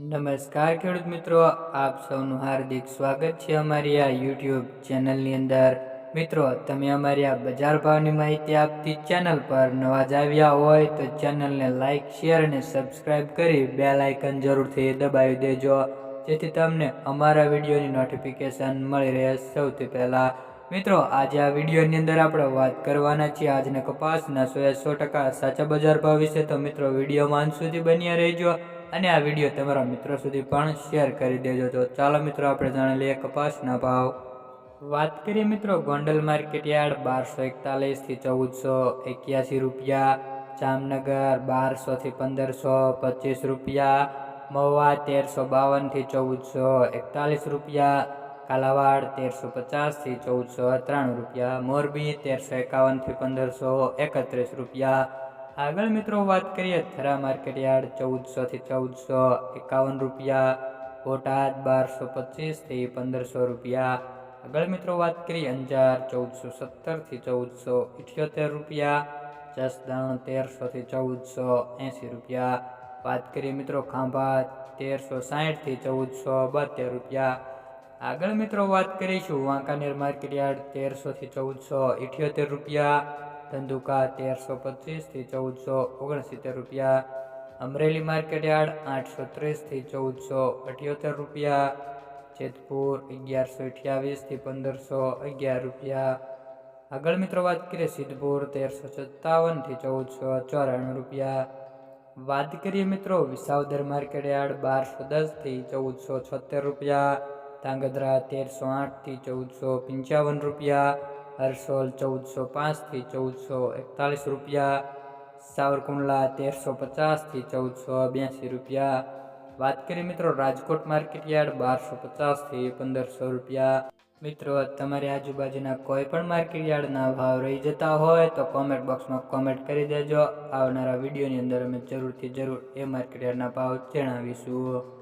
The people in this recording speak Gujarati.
નમસ્કાર ખેડૂત મિત્રો, આપ સૌનું હાર્દિક સ્વાગત છે અમારી આ યુટ્યુબ ચેનલની અંદર. મિત્રો, તમે અમારી આ બજાર ભાવની માહિતી આપતી ચેનલ પર નવા જ આવ્યા હોય તો ચેનલને લાઇક શેર અને સબસ્ક્રાઇબ કરી બે લાઇકન જરૂરથી દબાવી દેજો. જેથી તમને અમારા વિડીયોની નોટિફિકેશન મળી રહે સૌથી પહેલાં. મિત્રો, આજે આ વિડીયોની અંદર આપણે વાત કરવાના છીએ આજના કપાસના સો સો ટકા સાચા બજાર ભાવ વિશે. તો મિત્રો, વિડીયોમાં અંત સુધી બન્યા રહેજો. અને આ વીડિયો તમારા મિત્રો સુધી પણ શેર કરી દેજો. તો ચાલો મિત્રો, આપણે જાણી લઈએ કપાસના ભાવ. વાત કરીએ મિત્રો, ગોંડલ માર્કેટ યાર્ડ બારસો એકતાલીસથી ચૌદસો એક્યાસી રૂપિયા, જામનગર બારસોથી પંદરસો પચીસ રૂપિયા, મહુવા તેરસો બાવનથી ચૌદસો એકતાલીસ રૂપિયા, કાલાવાડ તેરસો પચાસથી ચૌદસો ત્રાણું રૂપિયા, મોરબી તેરસો એકાવનથી પંદરસો એકત્રીસ રૂપિયા આગળ મિત્રો વાત કરીએ થરા માર્કેટ યાર્ડ ચૌદસોથી ચૌદસો એકાવન રૂપિયા, બોટાદ બારસો પચીસથી પંદરસો રૂપિયા. આગળ મિત્રો વાત કરીએ અંજાર ચૌદસો સત્તરથી ચૌદસો ઇઠ્યોતેર રૂપિયા, જસદણ તેરસોથી ચૌદસો એંસી રૂપિયા. વાત કરીએ મિત્રો ખાંભા તેરસો સાહીઠથી ચૌદસો બોતેર રૂપિયા. આગળ મિત્રો વાત કરીશું વાંકાનેર માર્કેટ યાર્ડ તેરસોથી ચૌદસો ઇઠ્યોતેર રૂપિયા. ધંધુકા તેરસો પચીસથી ચૌદસો ઓગણસિત્તેર રૂપિયા, અમરેલી માર્કેટ યાર્ડ આઠસો ત્રીસથી ચૌદસો અઠ્યોતેર રૂપિયા, જેતપુર અગિયારસો અઠ્યાવીસથી પંદરસો અગિયાર રૂપિયા. આગળ મિત્રો વાત કરીએ સિદ્ધપુર તેરસો સત્તાવનથી ચૌદસો ચોરાણું રૂપિયા. વાત કરીએ મિત્રો વિસાવદર માર્કેટ યાર્ડ બારસો દસથી ચૌદસો છોતેર રૂપિયા. ધાંગધ્રા તેરસો આઠથી ચૌદસો પંચાવન રૂપિયા. હરસોલ ચૌદસો પાંચથી ચૌદસો એકતાલીસ રૂપિયા, સાવરકુંડલા તેરસો પચાસથી ચૌદસો બ્યાસી રૂપિયા. વાત કરીએ મિત્રો રાજકોટ માર્કેટ યાર્ડ બારસો પચાસથી પંદરસો રૂપિયા. મિત્રો, તમારી આજુબાજુના કોઈ પણ માર્કેટ યાર્ડના ભાવ રહી જતા હોય તો કોમેન્ટ બોક્સમાં કોમેન્ટ કરી દેજો. આવનારા વિડીયોની અંદર અમે જરૂરથી જરૂર એ માર્કેટ યાર્ડના ભાવ જણાવીશું.